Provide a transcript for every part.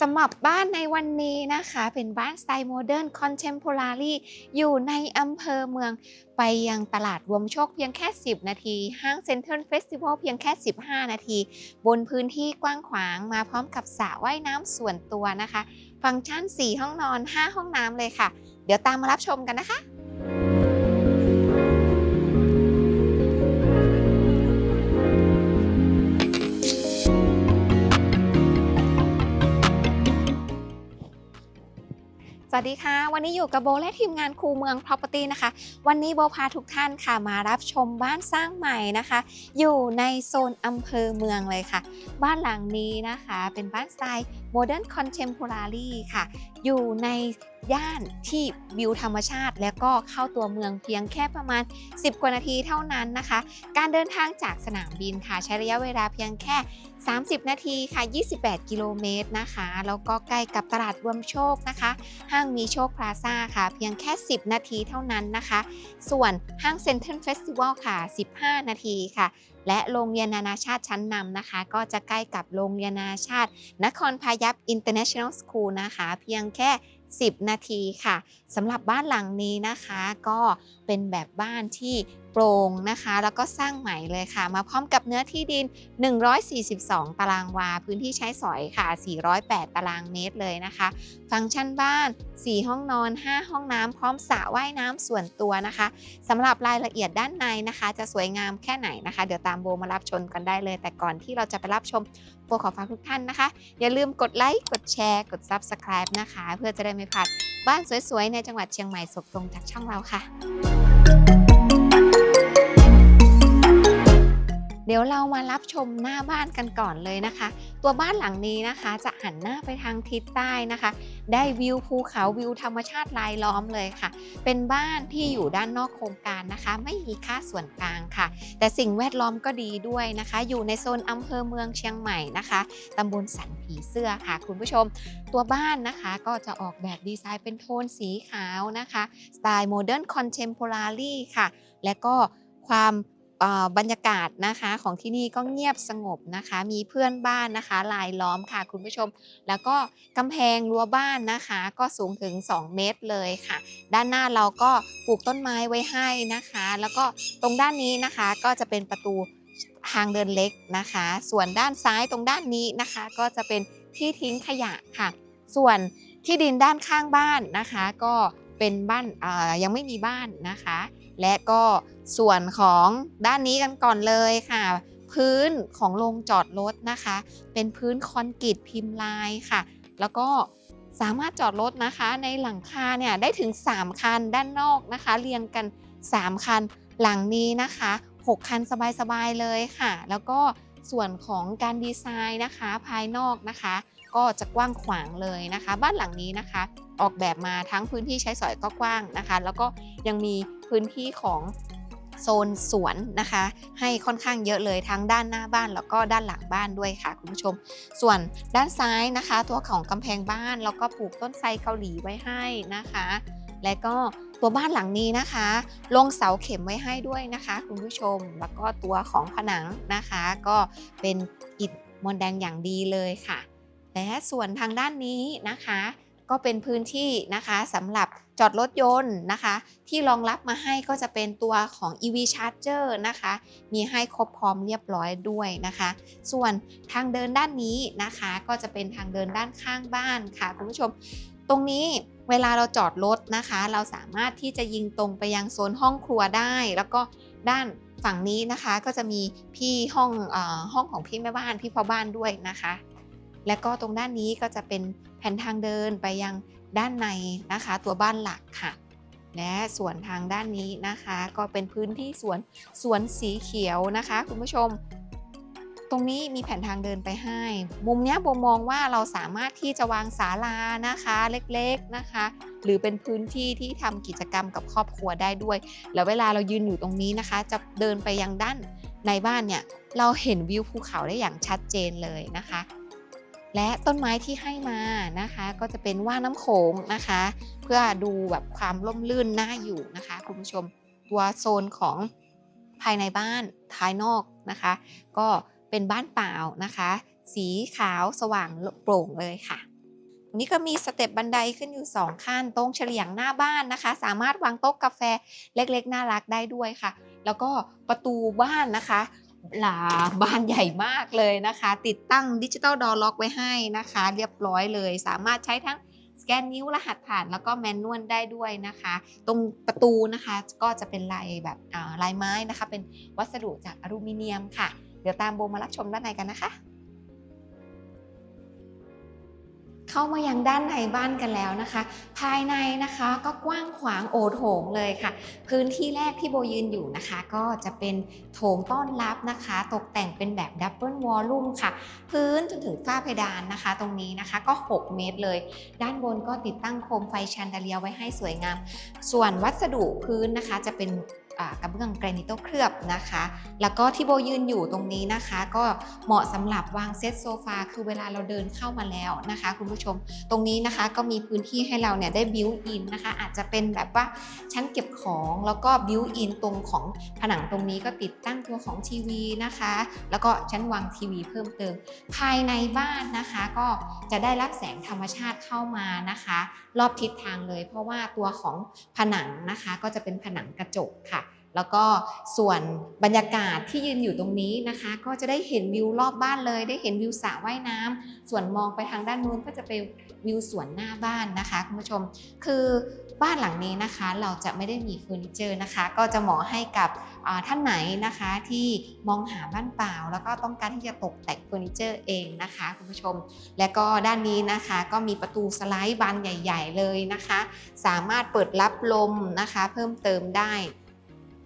สำหรับบ้านในวันนี้นะคะ เป็นบ้านสไตล์โมเดิร์นคอนเทมพอรารีอยู่ในอำเภอเมือง ไปยังตลาดรวมโชคเพียงแค่ 10 นาที ห้างเซ็นทรัลเฟสติวัลเพียงแค่ 15 นาที บนพื้นที่กว้างขวางมาพร้อมกับสระว่ายน้ำส่วนตัวนะคะ ฟังก์ชัน 4 ห้องนอน 5 ห้องน้ำเลยค่ะ เดี๋ยวตามมารับชมกันนะคะ วัสดีค่ะ วันนี้อยู่กับโบและทีมงานครูเมือง Property นะคะ วันนี้โบพาทุกท่านค่ะมารับชมบ้านสร้างใหม่นะคะ อยู่ในโซนอำเภอเมืองเลยค่ะ บ้านหลังนี้นะคะ เป็นบ้านสไตล์ Modern Contemporary ค่ะ อยู่ในย่านที่วิวธรรมชาติ แล้วก็เข้าตัวเมืองเพียงแค่ประมาณ 10 กว่านาทีเท่านั้นนะคะ การเดินทางจากสนามบินค่ะ ใช้ระยะเวลาเพียงแค่ 30 นาทีค่ะ 28 กิโลเมตรนะคะ แล้วก็ใกล้กับตลาดรวมโชคนะคะ ห้างมีโชคพลาซ่าค่ะ เพียงแค่ 10 นาทีเท่านั้นนะคะ ส่วนห้างเซ็นทรัลเฟสติวัลค่ะ 15 นาทีค่ะ และโรงเรียนนานาชาติชั้นนำนะคะ ก็จะใกล้กับโรงเรียนนานาชาติ นครพายัพ International School นะคะ เพียงแค่10 นาทีค่ะสำหรับบ้านหลังนี้นะคะ ก็เป็นแบบบ้านที่โปร่งนะคะ แล้วก็สร้างใหม่เลยค่ะ มาพร้อมกับเนื้อที่ดิน 142 ตารางวา พื้นที่ใช้สอยค่ะ 408 ตารางเมตรเลยนะคะ ฟังก์ชันบ้าน 4 ห้องนอน 5 ห้องน้ำพร้อมสระว่ายน้ำส่วนตัวนะคะสำหรับรายละเอียดด้านในนะคะ จะสวยงามแค่ไหนนะคะ เดี๋ยวตามโบมารับชมกันได้เลย แต่ก่อนที่เราจะไปรับชม โบขอฝากทุกท่านนะคะ อย่าลืมกดไลค์ กดแชร์ กด Subscribe นะคะ เพื่อจะได้ไม่พลาดบ้านสวยๆ ในจังหวัดเชียงใหม่สกตรงจากช่องเราค่ะ เดี๋ยวเรามารับชมหน้าบ้านกันก่อนเลยนะคะ ตัวบ้านหลังนี้นะคะจะหันหน้าไปทางทิศใต้นะคะ ได้วิวภูเขาวิวธรรมชาติรายล้อมเลยค่ะ เป็นบ้านที่อยู่ด้านนอกโครงการนะคะ ไม่มีค่าส่วนกลางค่ะ แต่สิ่งแวดล้อมก็ดีด้วยนะคะ อยู่ในโซนอำเภอเมืองเชียงใหม่นะคะตำบลสันผีเสื้อค่ะ คุณผู้ชม ตัวบ้านนะคะก็จะออกแบบดีไซน์เป็นโทนสีขาวนะคะสไตล์โมเดิร์นคอนเทมพอรารีค่ะ และก็ความ บรรยากาศนะคะของที่นี่ก็เงียบสงบนะคะ มีเพื่อนบ้านนะคะลายล้อมค่ะคุณผู้ชม แล้วก็กำแพงรั้วบ้านนะคะ ก็สูงถึง 2 เมตรเลยค่ะ ด้านหน้าเราก็ปลูกต้นไม้ไว้ให้นะคะ แล้วก็ตรงด้านนี้นะคะก็จะเป็นประตูทางเดินเล็กนะคะ ส่วนด้านซ้ายตรงด้านนี้นะคะ ก็จะเป็นที่ทิ้งขยะค่ะ ส่วนที่ดินด้านข้างบ้านนะคะ ก็เป็นบ้านยังไม่มีบ้านนะคะ และก็ส่วนของด้านนี้กันก่อนเลยค่ะ พื้นของโรงจอดรถนะคะ เป็นพื้นคอนกรีตพิมพ์ลายค่ะ แล้วก็สามารถจอดรถนะคะในหลังคาเนี่ยได้ถึง 3 คันด้านนอกนะคะ เรียงกัน 3 คันหลังนี้นะคะ 6 คันสบายๆเลยค่ะ แล้วก็ส่วนของการดีไซน์นะคะภายนอกนะคะ ก็จะกว้างขวางเลยนะคะ บ้านหลังนี้นะคะ ออกแบบมาทั้งพื้นที่ใช้สอยก็กว้างนะคะ แล้วก็ยังมี พื้นที่ของโซนสวนนะคะ ให้ค่อนข้างเยอะเลยทั้งด้านหน้าบ้านแล้วก็ด้านหลังบ้านด้วยค่ะคุณผู้ชม ส่วนด้านซ้ายนะคะ ตัวของกำแพงบ้านแล้วก็ปลูกต้นไทรเกาหลีไว้ให้นะคะ และก็ตัวบ้านหลังนี้นะคะ ลงเสาเข็มไว้ให้ด้วยนะคะ คุณผู้ชมแล้วก็ตัวของผนังนะคะ ก็เป็นอิฐมวลแดงอย่างดีเลยค่ะ และส่วนทางด้านนี้นะคะ ก็เป็นพื้นที่นะคะสำหรับจอดรถยนต์นะคะ ที่รองรับมาให้ก็จะเป็นตัวของ EV Charger นะคะ มีให้ครบพร้อมเรียบร้อยด้วยนะคะ ส่วนทางเดินด้านนี้นะคะ ก็จะเป็นทางเดินด้านข้างบ้านค่ะคุณผู้ชม ตรงนี้เวลาเราจอดรถนะคะ เราสามารถที่จะยิงตรงไปยังโซนห้องครัวได้ แล้วก็ด้านฝั่งนี้นะคะก็จะมีพี่ห้องเออห้องของพี่แม่บ้านพี่พ่อบ้านด้วยนะคะ และก็ตรงด้านนี้ก็จะเป็นแผนทางเดินไปยังด้านในนะคะ ตัวบ้านหลักค่ะ และส่วนทางด้านนี้นะคะ ก็เป็นพื้นที่สวนสวนสีเขียวนะคะ คุณผู้ชม ตรงนี้มีแผนทางเดินไปให้ มุมนี้ยโบมองว่าเราสามารถที่จะวางศาลานะคะเล็กๆนะคะ หรือเป็นพื้นที่ที่ทำกิจกรรมกับครอบครัวได้ด้วย แล้วเวลาเรายืนอยู่ตรงนี้นะคะ จะเดินไปยังด้านในบ้านเนี่ยเราเห็นวิวภูเขาได้อย่างชัดเจนเลยนะคะ และต้นไม้ที่ให้มานะคะ ก็จะเป็นว่าน้ำโขงนะคะ เพื่อดูแบบความร่มรื่นน่าอยู่นะคะคุณผู้ชมตัวโซนของภายในบ้านภายนอกนะคะ ก็เป็นบ้านเปล่านะคะ สีขาวสว่างโปร่งเลยค่ะนี่ก็มีสเต็ปบันไดขึ้นอยู่ 2 ขั้นตรงเฉลียงหน้าบ้านนะคะ สามารถวางโต๊ะกาแฟเล็กๆ น่ารักได้ด้วยค่ะ แล้วก็ประตูบ้านนะคะ ลาบานใหญ่มากเลยนะคะ ติดตั้งดิจิตอลดอร์ล็อกไว้ให้นะคะ เรียบร้อยเลย สามารถใช้ทั้งสแกนนิ้วรหัสผ่านแล้วก็แมนนวลได้ด้วยนะคะ ตรงประตูนะคะก็จะเป็นลายแบบลายไม้นะคะ เป็นวัสดุจากอลูมิเนียมค่ะ เดี๋ยวตามโบมารับชมด้านในกันนะคะ เข้ามายังด้านในบ้านกันแล้วนะคะ ภายในนะคะก็กว้างขวางโอโถงเลยค่ะ พื้นที่แรกที่โบยืนอยู่นะคะ ก็จะเป็นโถงต้อนรับนะคะ ตกแต่งเป็นแบบดับเบิลวอลลุ่มค่ะ พื้นจนถึงฝ้าเพดานนะคะ ตรงนี้นะคะก็ 6 เมตรเลย ด้านบนก็ติดตั้งโคมไฟแชนเดเลียไว้ให้สวยงาม ส่วนวัสดุพื้นนะคะจะเป็น กระเบื้องแกรนิโตเคลือบนะคะ แล้วก็ที่โบยืนอยู่ตรงนี้นะคะ ก็เหมาะสำหรับวางเซตโซฟาคือเวลาเราเดินเข้ามาแล้วนะคะ คุณผู้ชมตรงนี้นะคะก็มีพื้นที่ให้เราเนี่ยได้บิวอินนะคะ อาจจะเป็นแบบว่าชั้นเก็บของแล้วก็บิวอินตรงของผนังตรงนี้ก็ติดตั้งตัวของทีวีนะคะ แล้วก็ชั้นวางทีวีเพิ่มเติม ภายในบ้านนะคะก็จะได้รับแสงธรรมชาติเข้ามานะคะ รอบทิศทางเลย เพราะว่าตัวของผนังนะคะก็จะเป็นผนังกระจกค่ะ แล้วก็ส่วนบรรยากาศที่ยืนอยู่ตรงนี้นะคะ ก็จะได้เห็นวิวรอบบ้านเลย ได้เห็นวิวสระว่ายน้ำส่วนมองไปทางด้านนู้นก็จะเป็นวิวสวนหน้าบ้านนะคะคุณผู้ชม คือบ้านหลังนี้นะคะเราจะไม่ได้มีเฟอร์นิเจอร์นะคะ ก็จะเหมาะให้กับท่านไหนนะคะที่มองหาบ้านเปล่า แล้วก็ต้องการที่จะตกแต่งเฟอร์นิเจอร์เองนะคะคุณผู้ชม และก็ด้านนี้นะคะก็มีประตูสไลด์บานใหญ่ ๆ เลยนะคะ สามารถเปิดรับลมนะคะ เพิ่มเติมได้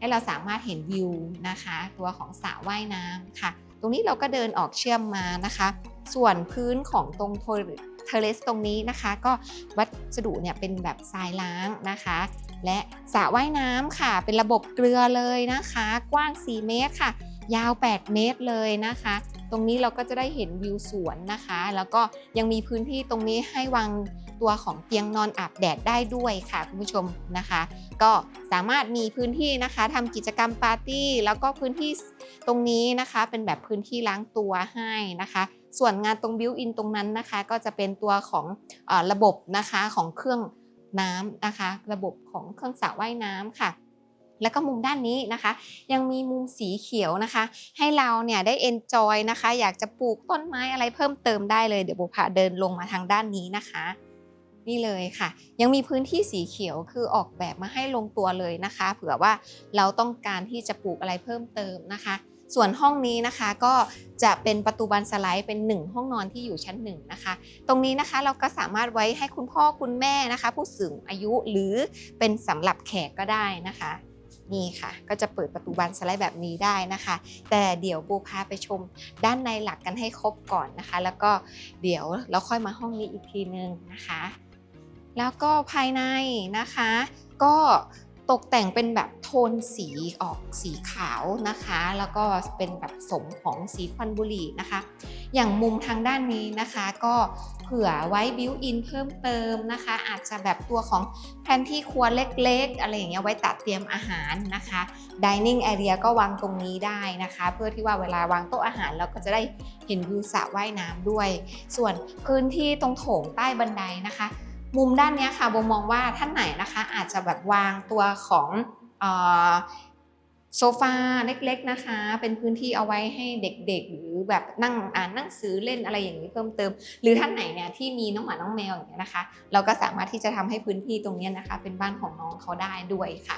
ให้เราสามารถเห็นวิวนะคะ ตัวของสระว่ายน้ำค่ะ ตรงนี้เราก็เดินออกเชื่อมมานะคะ ส่วนพื้นของตรงเทเลสตรงนี้นะคะ ก็วัสดุเนี่ยเป็นแบบทรายล้างนะคะ และสระว่ายน้ำค่ะ เป็นระบบเกลือเลยนะคะ กว้าง 4 เมตรค่ะ ยาว 8 เมตรเลยนะคะ ตรงนี้เราก็จะได้เห็นวิวสวนนะคะ แล้วก็ยังมีพื้นที่ตรงนี้ให้วาง ตัวของเตียงนอนอาบแดดได้ด้วยค่ะคุณผู้ชมนะคะ ก็สามารถมีพื้นที่นะคะทำกิจกรรมปาร์ตี้ แล้วก็พื้นที่ตรงนี้นะคะเป็นแบบพื้นที่ล้างตัวให้นะคะส่วนงานตรงบิวอินตรงนั้นนะคะ ก็จะเป็นตัวของอระบบนะคะของเครื่องน้ำนะคะ ระบบของเครื่องสระว่ายน้ำค่ะ แล้วก็มุมด้านนี้นะคะ ยังมีมุมสีเขียวนะคะ ให้เราเนี่ยได้เอนจอยนะคะ อยากจะปลูกต้นไม้อะไรเพิ่มเติมได้เลยเดี๋ยวโบพาเดินลงมาทางด้านนี้นะคะ นี่เลยค่ะ ยังมีพื้นที่สีเขียวคือออกแบบมาให้ลงตัวเลยนะคะ เผื่อว่าเราต้องการที่จะปลูกอะไรเพิ่มเติมนะคะ ส่วนห้องนี้นะคะก็จะเป็นประตูบานสไลด์เป็น 1 ห้องนอนที่อยู่ชั้นหนึ่งนะคะ ตรงนี้นะคะเราก็สามารถไว้ให้คุณพ่อคุณแม่นะคะ ผู้สูงอายุหรือเป็นสำหรับแขกก็ได้นะคะนี่ค่ะก็จะเปิดประตูบานสไลด์แบบนี้ได้นะคะ แต่เดี๋ยวโบพาไปชมด้านในหลักกันให้ครบก่อนนะคะ แล้วก็เดี๋ยวเราค่อยมาห้องนี้อีกทีนึงนะคะ แล้วก็ภายในนะคะ ก็ตกแต่งเป็นแบบโทนสีออกสีขาวนะคะ แล้วก็เป็นแบบสมของสีควันบุหรี่นะคะ อย่างมุมทางด้านนี้นะคะ ก็เผื่อไว้บิวอินเพิ่มเติมนะคะ อาจจะแบบตัวของแผนที่ครัวเล็กๆ อะไรอย่างเงี้ยไว้ตัดเตรียมอาหารนะคะ dining area ก็วางตรงนี้ได้นะคะ เพื่อที่ว่าเวลาวางโต๊ะอาหารเราก็จะได้เห็นวิวสระว่ายน้ำด้วย ส่วนพื้นที่ตรงโถงใต้บันไดนะคะ มุมด้านนี้ค่ะโบมองว่าท่านไหนนะคะ อาจจะแบบวางตัวของโซฟาเล็กๆนะคะ เป็นพื้นที่เอาไว้ให้เด็กๆ หรือแบบนั่งอ่านหนังสือเล่นอะไรอย่างนี้เพิ่มเติม หรือท่านไหนเนี่ยที่มีน้องหมาน้องแมวอย่างเงี้ยนะคะ เราก็สามารถที่จะทำให้พื้นที่ตรงนี้นะคะ เป็นบ้านของน้องเขาได้ด้วยค่ะ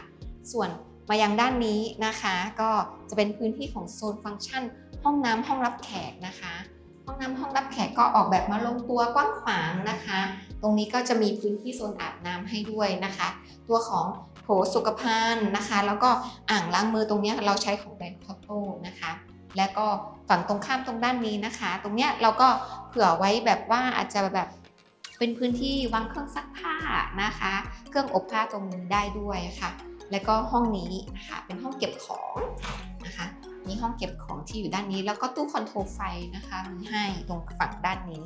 ส่วนมายังด้านนี้นะคะ ก็จะเป็นพื้นที่ของโซนฟังก์ชัน ห้องน้ำห้องรับแขกนะคะ ห้องน้ำห้องรับแขกก็ออกแบบมาลงตัวกว้างขวางนะคะ ตรงนี้ก็จะมีพื้นที่โซนอาบน้ำให้ด้วยนะคะ ตัวของโถสุขภัณฑ์นะคะ แล้วก็อ่างล้างมือตรงนี้เราใช้ของแบรนด์คอโต้นะคะ และก็ฝั่งตรงข้ามตรงด้านนี้นะคะ ตรงเนี้ยเราก็เผื่อไว้แบบว่าอาจจะแบบเป็นพื้นที่วางเครื่องซักผ้านะคะ เครื่องอบผ้าตรงนี้ได้ด้วยค่ะ แล้วก็ห้องนี้นะคะเป็นห้องเก็บของนะคะมีห้องเก็บของที่อยู่ด้านนี้ แล้วก็ตู้คอนโทรลไฟนะคะมีให้ตรงฝั่งด้านนี้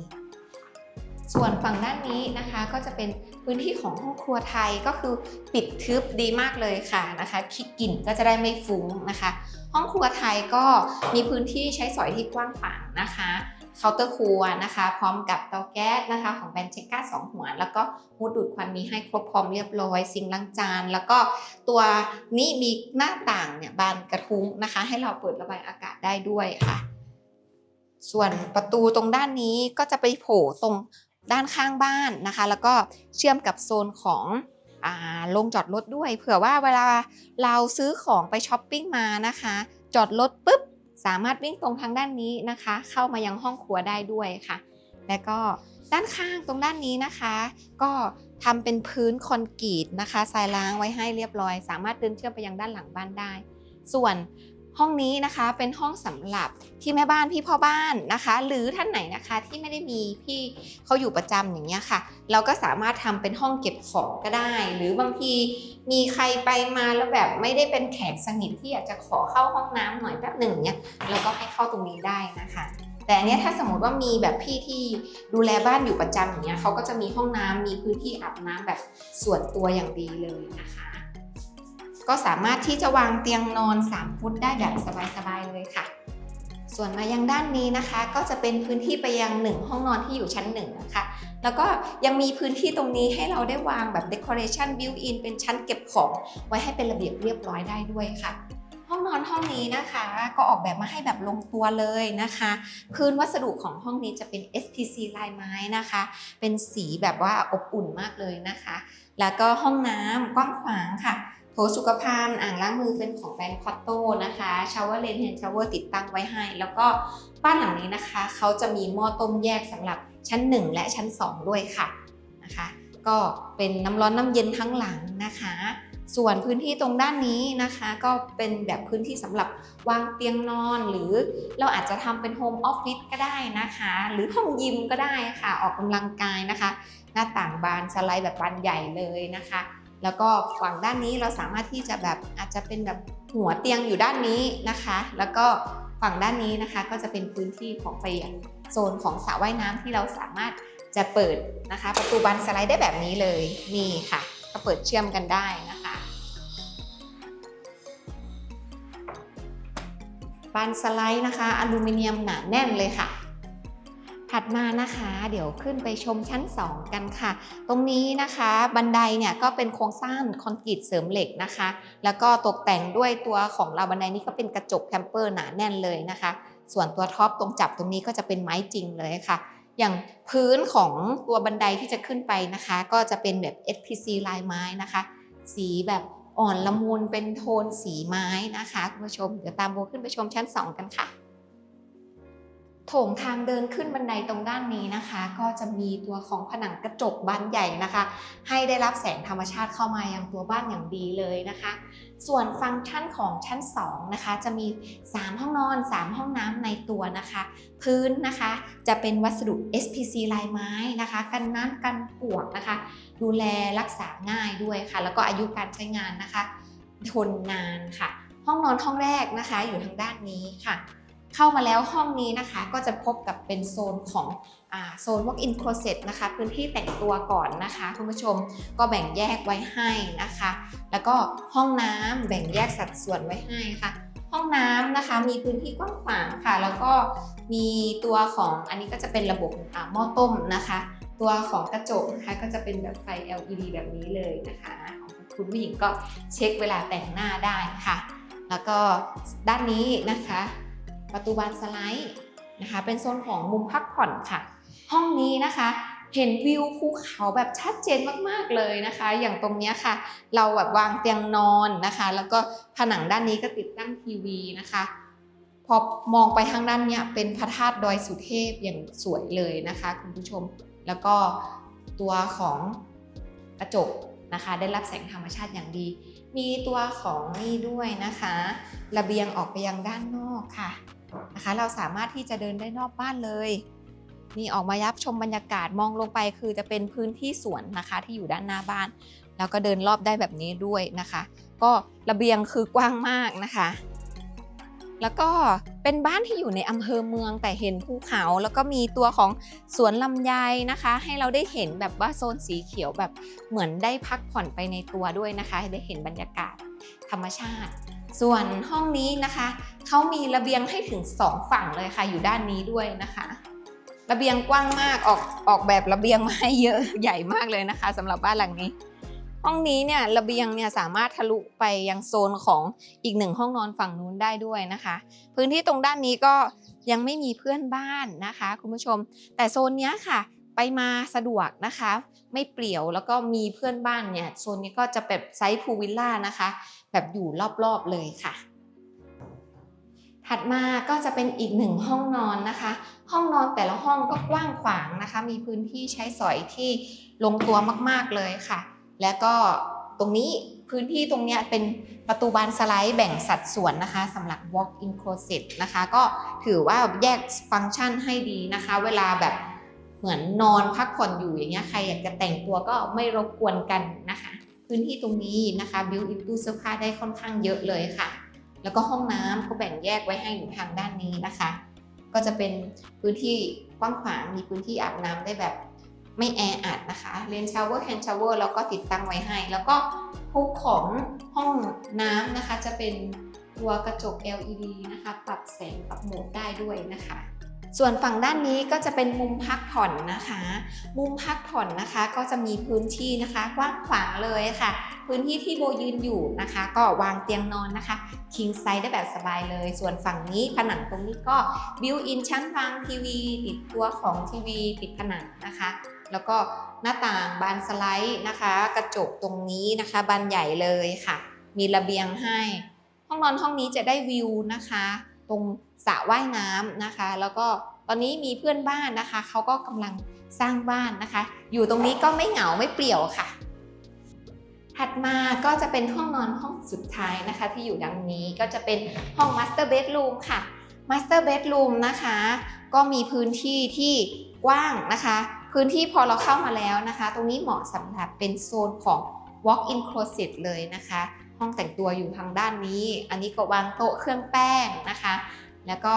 ส่วนฝั่งด้านนี้นะคะก็จะเป็นพื้นที่ของห้องครัวไทยก็คือปิดทึบดีมากเลยค่ะนะคะคิดกลิ่นก็จะได้ไม่ฟุ้งนะคะ ห้องครัวไทยก็มีพื้นที่ใช้สอยที่กว้างขวางนะคะเคาน์เตอร์ครัวนะคะ พร้อมกับเตาแก๊สนะคะของแบรนด์เชก้าสองหัว แล้วก็ฮูดดูดควันมีให้ครบพร้อมเรียบร้อยซิงล้างจาน แล้วก็ตัวนี้มีหน้าต่างเนี่ยบานกระทุ้งนะคะ ให้เราเปิดระบายอากาศได้ด้วยค่ะ ส่วนประตูตรงด้านนี้ก็จะไปโผล่ตรง ด้านข้างบ้านนะคะ แล้วก็เชื่อมกับโซนของโรงจอดรถด้วยเผื่อว่าเวลาเราซื้อของไปช้อปปิ้งมานะคะ จอดรถปุ๊บสามารถวิ่งตรงทางด้านนี้นะคะ เข้ามายังห้องครัวได้ด้วยค่ะ และก็ด้านข้างตรงด้านนี้นะคะ ก็ทำเป็นพื้นคอนกรีตนะคะทรายล้างไว้ให้เรียบร้อย สามารถเดินเชื่อมไปยังด้านหลังบ้านได้ ส่วน ห้องนี้นะคะเป็นห้องสำหรับที่แม่บ้านพี่พ่อบ้านนะคะ หรือท่านไหนนะคะที่ไม่ได้มีพี่เขาอยู่ประจำอย่างเงี้ยค่ะ เราก็สามารถทำเป็นห้องเก็บของก็ได้ หรือบางทีมีใครไปมาแล้วแบบไม่ได้เป็นแขกสนิทที่อยากจะขอเข้าห้องน้ำหน่อยแป๊บหนึ่งเนี้ยเราก็ให้เข้าตรงนี้ได้นะคะแต่อันนี้ถ้าสมมติว่ามีแบบพี่ที่ดูแลบ้านอยู่ประจำอย่างเงี้ยเขาก็จะมีห้องน้ำมีพื้นที่อาบน้ำแบบส่วนตัวอย่างดีเลยนะคะ ก็สามารถที่จะวางเตียงนอน 3 ฟุตได้แบบสบายๆเลยค่ะ ส่วนมายังด้านนี้นะคะ ก็จะเป็นพื้นที่ไปยัง 1 ห้องนอนที่อยู่ชั้น1นะคะ แล้วก็ยังมีพื้นที่ตรงนี้ให้เราได้วางแบบ decoration built in เป็นชั้นเก็บของไว้ให้เป็นระเบียบเรียบร้อยได้ด้วยค่ะห้องนอนห้องนี้นะคะ ก็ออกแบบมาให้แบบลงตัวเลยนะคะ พื้นวัสดุของห้องนี้จะเป็น SPC ลายไม้นะคะ เป็นสีแบบว่าอบอุ่นมากเลยนะคะ แล้วก็ห้องน้ำกว้างขวางค่ะ โถสุขภัณฑ์อ่างล้างมือเป็นของแบรนด์คอตโต้นะคะชาวเวอร์เลนเฮนชาวเวอร์ติดตั้งไว้ให้ แล้วก็บ้านหลังนี้นะคะ เขาจะมีหม้อต้มแยกสำหรับชั้น 1 และชั้น 2 ด้วยค่ะนะคะ ก็เป็นน้ำร้อนน้ำเย็นทั้งหลังนะคะ ส่วนพื้นที่ตรงด้านนี้นะคะ ก็เป็นแบบพื้นที่สำหรับวางเตียงนอน หรือเราอาจจะทำเป็นโฮมออฟฟิศก็ได้นะคะ หรือห้องยิมก็ได้ค่ะ ออกกำลังกายนะคะ หน้าต่างบานสไลด์แบบบานใหญ่เลยนะคะ แล้วก็ฝั่งด้านนี้เราสามารถที่จะแบบอาจจะเป็นแบบหัวเตียงอยู่ด้านนี้นะคะ แล้วก็ฝั่งด้านนี้นะคะก็จะเป็นพื้นที่ของไปโซนของสระว่ายน้ำที่เราสามารถจะเปิดนะคะ ประตูบานสไลด์ได้แบบนี้เลยนี่ค่ะ ก็เปิดเชื่อมกันได้นะคะบานสไลด์นะคะอลูมิเนียมหนาแน่นเลยค่ะ ถัดมานะคะเดี๋ยวขึ้นไปชมชั้น 2 กันค่ะ ตรงนี้นะคะบันไดเนี่ยก็เป็นโครงสร้างคอนกรีตเสริมเหล็กนะคะ แล้วก็ตกแต่งด้วยตัวของราวบันไดนี้ก็เป็นกระจกแคมเปอร์หนาแน่นเลยนะคะ ส่วนตัวท็อปตรงจับตรงนี้ก็จะเป็นไม้จริงเลยค่ะ อย่างพื้นของตัวบันไดที่จะขึ้นไปนะคะ ก็จะเป็นแบบ SPC ลายไม้นะคะ สีแบบอ่อนละมุนเป็นโทนสีไม้นะคะคุณผู้ชมเดี๋ยวตามโบขึ้นไปชมชั้น 2 กันค่ะ โถงทางเดินขึ้นบันไดตรงด้านนี้นะคะ ก็จะมีตัวของผนังกระจกบานใหญ่นะคะ ให้ได้รับแสงธรรมชาติเข้ามายังตัวบ้านอย่างดีเลยนะคะ ส่วนฟังก์ชันของชั้น2นะคะจะมี 3 ห้องนอน 3 ห้องน้ำในตัวนะคะ พื้นนะคะจะเป็นวัสดุ SPC ลายไม้นะคะ กันน้ำกันปวกนะคะ ดูแลรักษาง่ายด้วยค่ะ แล้วก็อายุการใช้งานนะคะ ทนนานค่ะ ห้องนอนห้องแรกนะคะ อยู่ทางด้านนี้ค่ะ เข้ามาแล้วห้องนี้นะคะ ก็จะพบกับเป็นโซนของอโซน walk-in closet นะคะ พื้นที่แต่งตัวก่อนนะคะ คุณผู้ชมก็แบ่งแยกไว้ให้นะคะ แล้วก็ห้องน้ำแบ่งแยกสัดส่วนไว้ให้ค่ะห้องน้ำนะคะมีพื้นที่กว้างขวางค่ะ แล้วก็มีตัวของอันนี้ก็จะเป็นระบบหม้อต้มนะคะ ตัวของกระจกนะคะก็จะเป็นแบบไฟ LED แบบนี้เลยนะคะของคุณผู้หญิงก็เช็คเวลาแต่งหน้าได้ค่ะ แล้วก็ด้านนี้นะคะ ประตูบานสไลด์นะคะ เป็นโซนของมุมพักผ่อนค่ะ ห้องนี้นะคะเห็นวิวภูเขาแบบชัดเจนมากๆเลยนะคะ อย่างตรงเนี้ยค่ะ เราแบบวางเตียงนอนนะคะ แล้วก็ผนังด้านนี้ก็ติดตั้งทีวีนะคะ พอมองไปทางด้านเนี้ยเป็นพระธาตุดอยสุเทพอย่างสวยเลยนะคะคุณผู้ชม แล้วก็ตัวของกระจกนะคะ ได้รับแสงธรรมชาติอย่างดี มีตัวของนี่ด้วยนะคะ ระเบียงออกไปยังด้านนอกค่ะ นะคะ เราสามารถที่จะเดินได้นอกบ้านเลยนี่ออกมายับชมบรรยากาศมองลงไปคือจะเป็นพื้นที่สวนนะคะที่อยู่ด้านหน้าบ้าน แล้วก็เดินรอบได้แบบนี้ด้วยนะคะ ก็ระเบียงคือกว้างมากนะคะ แล้วก็เป็นบ้านที่อยู่ในอำเภอเมืองแต่เห็นภูเขาแล้วก็มีตัวของสวนลำไยนะคะ ให้เราได้เห็นแบบว่าโซนสีเขียวแบบเหมือนได้พักผ่อนไปในตัวด้วยนะคะได้เห็นบรรยากาศธรรมชาติ ส่วนห้องนี้นะคะ เขามีระเบียงให้ถึง 2 ฝั่งเลยค่ะ อยู่ด้านนี้ด้วยนะคะ ระเบียงกว้างมากออกออกแบบระเบียงมาให้เยอะใหญ่มากเลยนะคะสำหรับบ้านหลังนี้ ห้องนี้เนี่ยระเบียงเนี่ยสามารถทะลุไปยังโซนของอีกหนึ่งห้องนอนฝั่งนู้นได้ด้วยนะคะ พื้นที่ตรงด้านนี้ก็ยังไม่มีเพื่อนบ้านนะคะ คุณผู้ชม แต่โซนนี้ค่ะ ไปมาสะดวกนะคะ ไม่เปลี่ยวแล้วก็มีเพื่อนบ้านเนี่ยโซนนี้ก็จะแบบไซส์พูลวิลล่านะคะ แบบอยู่รอบๆเลยค่ะ ถัดมาก็จะเป็นอีกหนึ่งห้องนอนนะคะ ห้องนอนแต่ละห้องก็กว้างขวางนะคะ มีพื้นที่ใช้สอยที่ลงตัวมากๆเลยค่ะ และก็ตรงนี้พื้นที่ตรงเนี้ยเป็นประตูบานสไลด์แบ่งสัดส่วนนะคะสำหรับ walk-in closet นะคะ ก็ถือว่าแยกฟังก์ชันให้ดีนะคะ เวลาแบบเหมือนนอนพักผ่อนอยู่อย่างเงี้ยใครอยากจะแต่งตัวก็ไม่รบกวนกันนะคะ พื้นที่ตรงนี้นะคะ built in ตู้เสื้อผ้าได้ค่อนข้างเยอะเลยค่ะ แล้วก็ห้องน้ำก็แบ่งแยกไว้ให้อยู่ทางด้านนี้นะคะ ก็จะเป็นพื้นที่กว้างขวางมีพื้นที่อาบน้ำได้แบบไม่แออัดนะคะเลนชาวเวอร์แฮนด์ชาวเวอร์แล้วก็ติดตั้งไว้ให้ แล้วก็ทุกของห้องน้ำนะคะ จะเป็นตัวกระจก LED นะคะ ปรับแสงปรับโหมดได้ด้วยนะคะ ส่วนฝั่งด้านนี้ก็จะเป็นมุมพักผ่อนนะคะ มุมพักผ่อนนะคะก็จะมีพื้นที่นะคะกว้างขวางเลยค่ะ พื้นที่ที่โบยืนอยู่นะคะ ก็วางเตียงนอนนะคะคิงไซส์ได้แบบสบายเลย ส่วนฝั่งนี้ผนังตรงนี้ก็บิวอินชั้นวางทีวีติดตัวของทีวีติดผนังนะคะ แล้วก็หน้าต่างบานสไลด์นะคะ กระจกตรงนี้นะคะบานใหญ่เลยค่ะ มีระเบียงให้ ห้องนอนห้องนี้จะได้วิวนะคะ ตรงสระว่ายน้ำนะคะ แล้วก็ตอนนี้มีเพื่อนบ้านนะคะเขาก็กำลังสร้างบ้านนะคะ อยู่ตรงนี้ก็ไม่เหงาไม่เปลี่ยวค่ะ ถัดมาก็จะเป็นห้องนอนห้องสุดท้ายนะคะ ที่อยู่ดังนี้ก็จะเป็นห้อง Master Bedroom ค่ะ Master Bedroom นะคะ ก็มีพื้นที่ที่กว้างนะคะ พื้นที่พอเราเข้ามาแล้วนะคะ ตรงนี้เหมาะสำหรับเป็นโซนของ walk-in closet เลยนะคะ ห้องแต่งตัวอยู่ทางด้านนี้ อันนี้ก็วางโต๊ะเครื่องแป้งนะคะ แล้วก็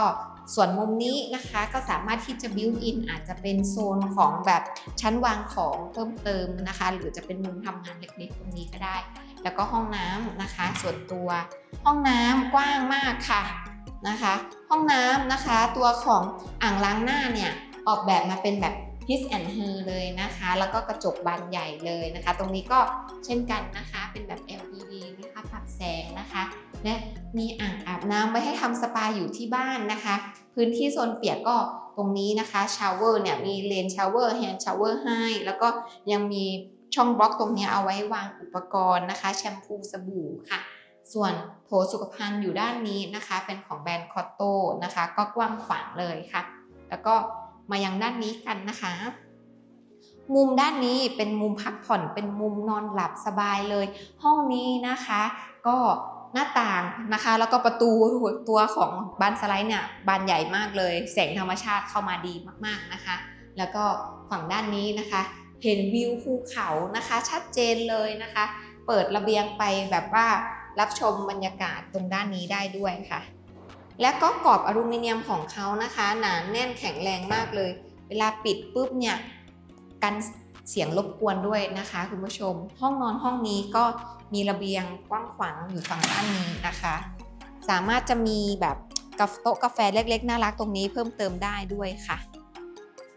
ส่วนมุมนี้นะคะก็สามารถที่จะ built in อาจจะเป็นโซนของแบบชั้นวางของเพิ่มเติมนะคะ หรือจะเป็นมุมทำงานเล็กๆตรงนี้ก็ได้ แล้วก็ห้องน้ำนะคะ ส่วนตัวห้องน้ำกว้างมากค่ะนะคะ ห้องน้ำนะคะ ตัวของอ่างล้างหน้าเนี่ยออกแบบมาเป็นแบบ his and her เลยนะคะ แล้วก็กระจกบานใหญ่เลยนะคะ ตรงนี้ก็เช่นกันนะคะเป็นแบบ LED แสงนะคะ และมีอ่างอาบน้ำไว้ให้ทำสปาอยู่ที่บ้านนะคะ พื้นที่โซนเปียกก็ตรงนี้นะคะชาวเวอร์เนี่ยมีเลนชาวเวอร์แฮนด์ชาวเวอร์ให้แล้วก็ยังมีช่องบล็อกตรงนี้เอาไว้วางอุปกรณ์นะคะ แชมพูสบู่ค่ะ ส่วนโถสุขภัณฑ์อยู่ด้านนี้นะคะ เป็นของแบรนด์คอตโตนะคะ ก็กว้างขวางเลยค่ะ แล้วก็มายังด้านนี้กันนะคะ มุมด้านนี้เป็นมุมพักผ่อนเป็นมุมนอนหลับสบายเลย ห้องนี้นะคะ ก็หน้าต่างนะคะ แล้วก็ประตูตัวของบานสไลด์เนี่ยบานใหญ่มากเลยแสงธรรมชาติเข้ามาดีมากๆนะคะ แล้วก็ฝั่งด้านนี้นะคะ เห็นวิวภูเขานะคะ ชัดเจนเลยนะคะ เปิดระเบียงไปแบบว่ารับชมบรรยากาศตรงด้านนี้ได้ด้วยค่ะ และก็กรอบอลูมิเนียมของเขานะคะ หนาแน่นแข็งแรงมากเลย เวลาปิดปุ๊บเนี่ย กันเสียงรบกวนด้วยนะคะคุณผู้ชม ห้องนอนห้องนี้ก็มีระเบียงกว้างขวางอยู่ฝั่งด้านนี้นะคะ สามารถจะมีแบบกับโต๊ะกาแฟเล็กๆ น่ารักตรงนี้เพิ่มเติมได้ด้วยค่ะ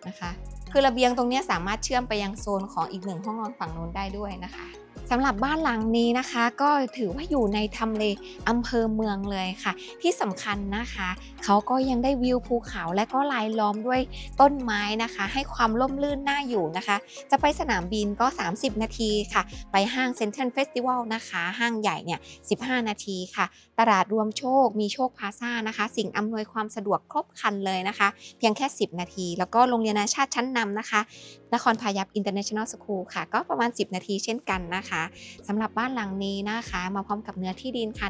นะคะ คือระเบียงตรงนี้สามารถเชื่อมไปยังโซนของอีกหนึ่งห้องนอนฝั่งนู้นได้ด้วยนะคะ สำหรับบ้านหลังนี้นะคะ ก็ถือว่าอยู่ในทำเลอำเภอเมืองเลยค่ะ ที่สำคัญนะคะ เขาก็ยังได้วิวภูเขาและก็ลายล้อมด้วยต้นไม้นะคะ ให้ความร่มรื่นน่าอยู่นะคะ จะไปสนามบินก็ 30 นาทีค่ะ ไปห้างเซ็นทรัลเฟสติวัลนะคะ ห้างใหญ่เนี่ย 15 นาทีค่ะ ตลาดรวมโชคมีโชคพาซ่านะคะ สิ่งอำนวยความสะดวกครบครันเลยนะคะ เพียงแค่ 10 นาที แล้วก็โรงเรียนนานาชาติชั้นนำนะคะ นครพายัพ International School ค่ะ ก็ประมาณ 10 นาทีเช่นกันนะคะสำหรับบ้านหลังนี้นะคะ มาพร้อมกับเนื้อที่ดินค่ะ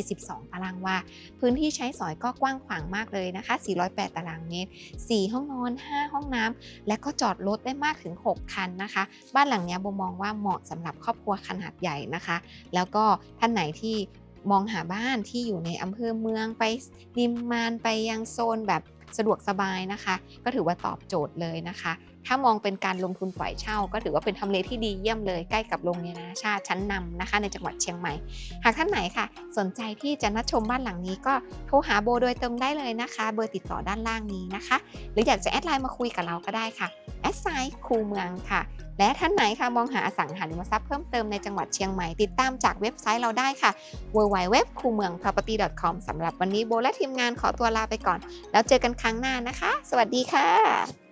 142 ตารางวาพื้นที่ใช้สอยก็กว้างขวางมากเลยนะคะ 408 ตารางเมตร 4 ห้องนอน 5 ห้องน้ำและก็จอดรถได้มากถึง 6 คันนะคะ บ้านหลังนี้โบมองว่าเหมาะสำหรับครอบครัวขนาดใหญ่นะคะ แล้วก็ท่านไหนที่มองหาบ้านที่อยู่ในอำเภอเมืองไปริมมานไปยังโซนแบบสะดวกสบายนะคะ ก็ถือว่าตอบโจทย์เลยนะคะ ถ้ามองเป็นการลงทุนปล่อยเช่า ก็ถือว่าเป็นทำเลที่ดีเยี่ยมเลยใกล้กับโรงเรียนนานาชาติชั้นนำนะคะ ในจังหวัดเชียงใหม่ หากท่านไหนค่ะ สนใจที่จะนัดชมบ้านหลังนี้ก็โทรหาโบโดยตรงได้เลยนะคะ เบอร์ติดต่อด้านล่างนี้นะคะ หรืออยากจะแอดไลน์มาคุยกับเราก็ได้ค่ะแอดไซน์คูเมืองค่ะ และท่านไหนค่ะมองหาอสังหาริมทรัพย์เพิ่มเติมในจังหวัดเชียงใหม่ติดตามจากเว็บไซต์เราได้ค่ะ w w w คูเมือง property com สำหรับวันนี้โบและทีมงานขอตัวลาไปก่อน แล้วเจอกันครั้งหน้านะคะ สวัสดีค่ะ